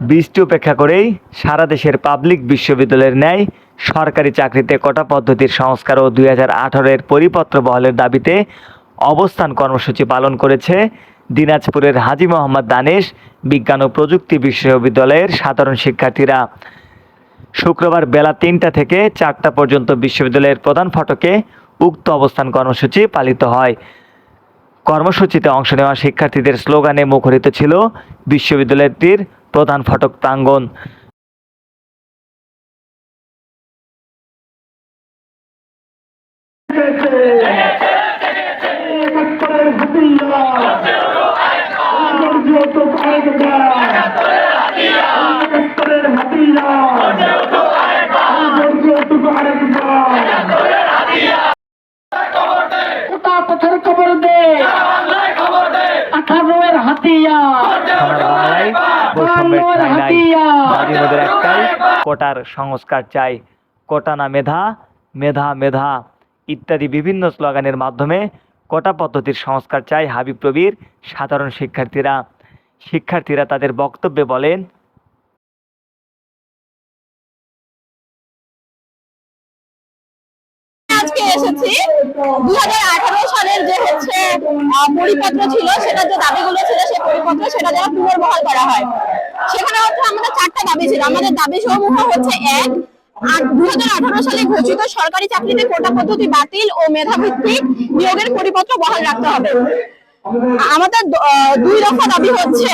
বৃষ্টি উপেক্ষা করেই সারা দেশের পাবলিক বিশ্ববিদ্যালয়ের ন্যায় সরকারি চাকরিতে কোটা পদ্ধতির সংস্কার ও দুই হাজার আঠারোর পরিপত্র বহালের দাবিতে অবস্থান কর্মসূচি পালন করেছে দিনাজপুরের হাজি মোহাম্মদ দানেশ বিজ্ঞান ও প্রযুক্তি বিশ্ববিদ্যালয়ের সাধারণ শিক্ষার্থীরা। শুক্রবার বেলা তিনটা থেকে চারটা পর্যন্ত বিশ্ববিদ্যালয়ের প্রধান ফটকে উক্ত অবস্থান কর্মসূচি পালিত হয়। কর্মসূচিতে অংশ নেওয়া শিক্ষার্থীদের স্লোগানে মুখরিত ছিল বিশ্ববিদ্যালয়টির প্রধান ফটক প্রাঙ্গণ। কোটা পথের খবর দে আঠারো এর হাতিয়া। বাংলায় বৈষম্যের ঠাঁই নাই। দাবির একটাই কোটার সংস্কার চাই। কোটা না মেধা মেধা মেধা। ইত্যাদি বিভিন্ন স্লোগানের মাধ্যমে কোটা পদ্ধতির সংস্কার চাই হাবিব প্রবীর সাধারণ শিক্ষার্থীরা। শিক্ষার্থীরা তাদের বক্তব্যে বলেন আজকে এসেছি দু সালের যে পরিপত্র ছিল সেটা যে দাবিগুলো ছিল, সেই পরিপত্র, সেটা যেন পুনর্বহাল করা হয়। সেখানে আমাদের চারটা দাবি ছিল। আমাদের দাবি সমূহ হচ্ছে, এক সালে ঘোষিত সরকারি চাকরিতে কোটা পদ্ধতি বাতিল ও মেধাভিত্তিক নিয়োগের পরিপত্র বহাল রাখতে হবে। আমাদের দুই দফা দাবি হচ্ছে,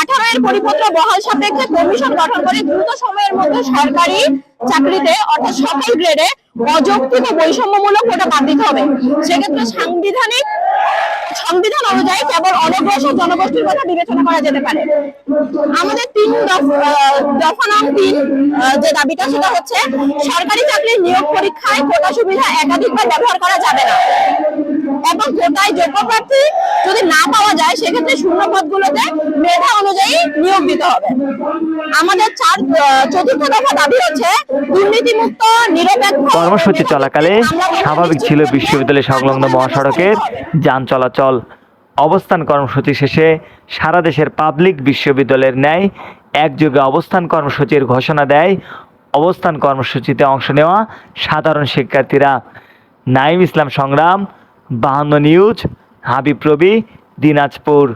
আঠারো এর পরিপত্র বহাল সাপেক্ষে কমিশন গঠন করে দ্রুত সময়ের মধ্যে সরকারি চাকরিতে, অর্থাৎ সকল গ্রেডে অযৌক্তিক ও বৈষম্যমূলক কোটা বাদ দিতে হবে। সেক্ষেত্রে সাংবিধানিক সংবিধান অনুযায়ী কেবল অনগ্রসর জনগোষ্ঠীর কথা বিবেচনা করা যেতে পারে। আমাদের তিন দফা নাম তিন যে দাবিটা সেটা হচ্ছে সরকারি চাকরির নিয়োগ পরীক্ষায় কোটা সুবিধা একাধিকবার ব্যবহার করা যাবে না। এবং কোটায় যোগ্য প্রার্থী যদি না পাওয়া যায়, সেক্ষেত্রে শূন্য পদ পদগুলোতে মেধা নিয়োগ দিতে হবে। আমাদের চার চতুর্থ দফা দাবি হচ্ছে দুর্নীতিমুক্ত নিরপেক্ষ কর্মসূচি চলাকালে স্বাভাবিক ছিল বিশ্ববিদ্যালয় সংলগ্ন মহাসড়কের যান চলাচল অবস্থান কর্মসূচি শেষে সারা দেশের পাবলিক বিশ্ববিদ্যালয়ের ন্যায় একযোগে অবস্থান কর্মসূচির ঘোষণা দেয়। অবস্থান কর্মসূচিতে অংশ নেওয়া সাধারণ শিক্ষার্থীরা। নাইম ইসলাম সংগ্রাম বাহান্ন নিউজ হাবিব রবি দিনাজপুর।